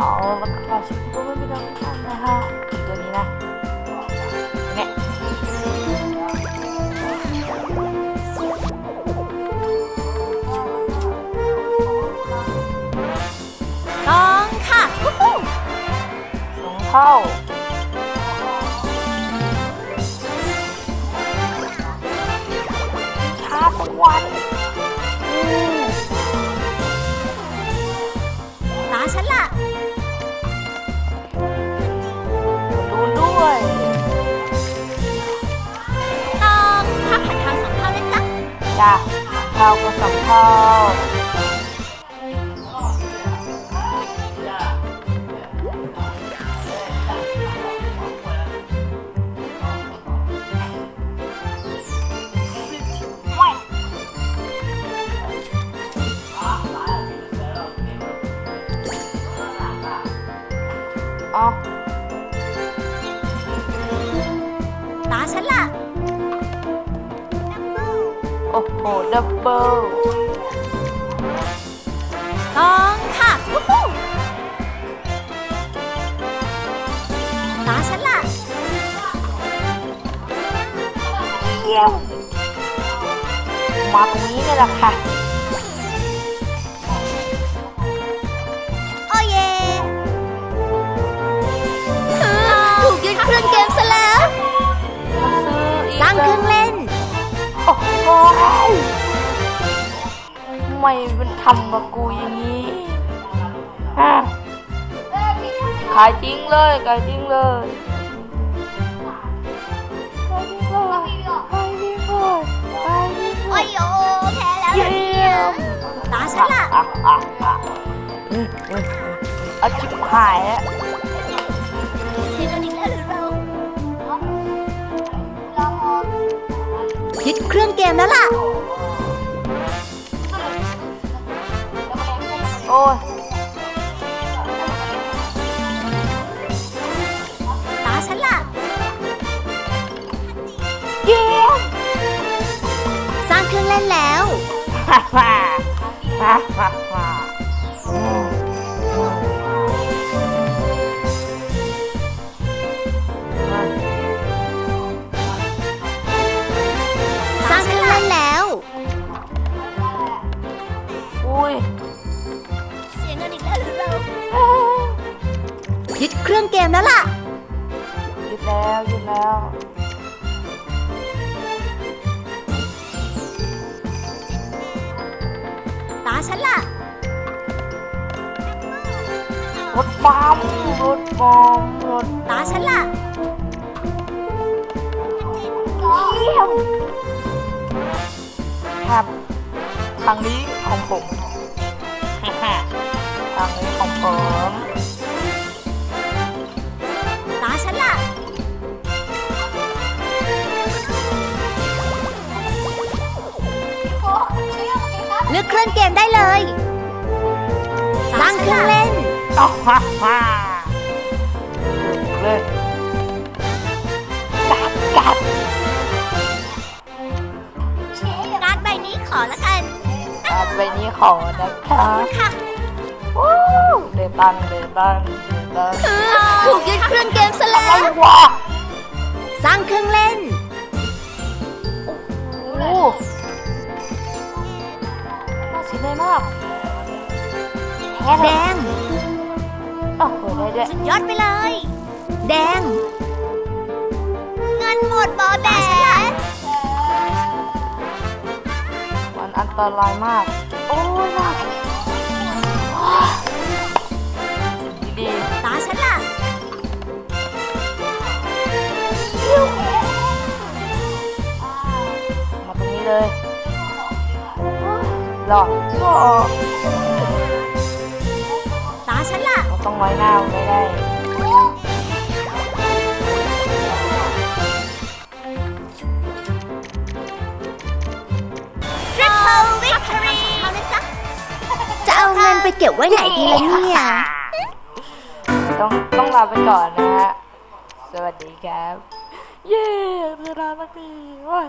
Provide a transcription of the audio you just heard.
เอาแล้วก็ชิปก็ไม่เป็นไรนะฮะตัวนี้นะเนี่ยลองค่ะวู้ฮู้ลงเข้าชาตะวันะจ้ะข้าวก็ส องข้าวเอาตาฉันล่ะโอ้โหดับเบิลลองค่ะวู้ฮู้ตาฉันล่ะเยี่ยมมาตรงนี้เลยล่ะค่ะโอ้เย่ถูกยึดเครื่องเกมซะแล้วมาซื้ออีกสร้างเครื่องเล่นโอ้โหทำ ไมมันทำกับกูอย่างนี้ฮะขายจริงเลยขายจริงเลยขายจริงเลยขายจริงเลยขายจริงเลโอ้ยยโอแพ้แล้วเยี่เหรอเนี่ยยมตาฉันล่ะอะอะอะอืมอืมอืมเอาชิบหายแล้ว ยึดเครื่องเกมแล้วล่ะ โอ้ยตาฉันล่ะเยี่ยมสร้างเครื่องเล่นแล้ว ฮ่าฮ่าฮ่าฮ่า ยึดเครื่องเกมแล้วล่ะยุดแล้วยุดแล้ว ตาฉันล่ะ รถบัมรถบอมรถตาฉันล่ะเยี่ยมครับครั้งนี้ของผม เลือกเครื่องเกมได้เลย สร้างเครื่องเล่นอ้าวฮ่าฮ่าเลยกัดกัดการ์ดใบนี้ขอละกันอ่าใบนี้ขอนะคะค่ะวู้เดตังเดตังเดตังถูกยึดเครื่องเกมซะอะไรแล้ววะสร้างเครื่องเล่นโอ้ น่าเสียดายมากแพ้แดเลยงโอ้โหได้ด้วยสุดยอดไปเลย แดง เงินหมดบอแดงมันอันตรายมาก โอ้ย หลอกหลอกตาฉันล่ะเราต้องไว้หน้าไม่ได้ Triple Victory เอานะจ๊ะจะเอาเงินไปเก็บไว้ไหนดีล่ะเนี่ย ต้องต้องลาไปก่อนนะฮะ สวัสดีครับ เย้เวลาสักทีว้าย